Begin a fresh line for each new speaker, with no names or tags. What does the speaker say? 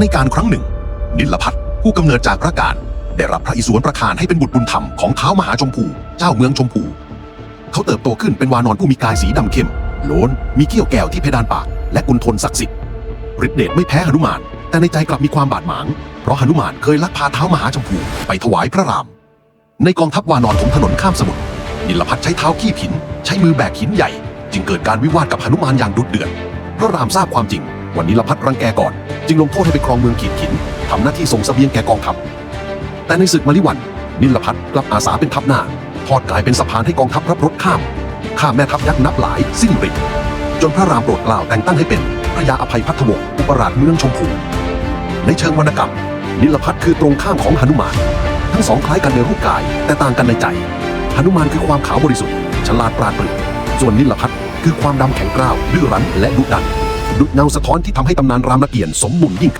ในการครั้งหนึ่ง นิลพัทผู้กำเนิดจากพระการได้รับพระอิศวรประทานให้เป็นบุตรบุญธรรมของเท้ามหาชมพู เจ้าเมืองชมพู เขาเติบโตขึ้นเป็นวานอนผู้มีกายสีดำเข้มโลนมีเขี้ยวแก้วที่เพดานปาก และกุนทนศักดิ์สิทธิ์ฤทธิเดชไม่แพ้หนุมาน แต่ในใจกลับมีความบาดหมาง เพราะหนุมานเคยลักพาเท้ามหาชมพูไปถวายพระราม ในกองทัพวานอนถมถนนข้ามสมุทรนิลพัทใช้เท้าขี้ผิน ใช้มือแบกหินใหญ่ จึงเกิดการวิวาทกับหนุมานอย่างดุเดือดพระรามทราบความจริง วันนิลพัทรังแกก่อน จึงลงโทษให้ไปครองเมืองขีดขินทำหน้าที่ส่งเสบียงแก่กองทัพ แต่ในศึกมาริวัน นิลพัทกลับอาสาเป็นทัพหน้า ทอดกายเป็นสะพานให้กองทัพรับรบข้าม ข้ามแม่ทัพยักษ์นับหลายสิ้นฤทธิ์จนพระรามโปรดกล้าวแต่งตั้งให้เป็นพระยาอภัยพัทวงศ์อุปราชเมืองชมพูในเชิงวรรณกรรม นิลพัทคือตรงข้ามของหนุมาน ทั้งสองคล้ายกันในรูปกาย แต่ต่างกันในใจหนุมานคือความขาวบริสุทธิ์ฉลาดปราดเปรื่องส่วนนิลพัทคือความดำแข็งกร้าวดื้อรั้นและดุดัน ดุดเงาสะท้อนที่ทำให้ตำนานรามเกียรติ์สมบูรณ์ยิ่ง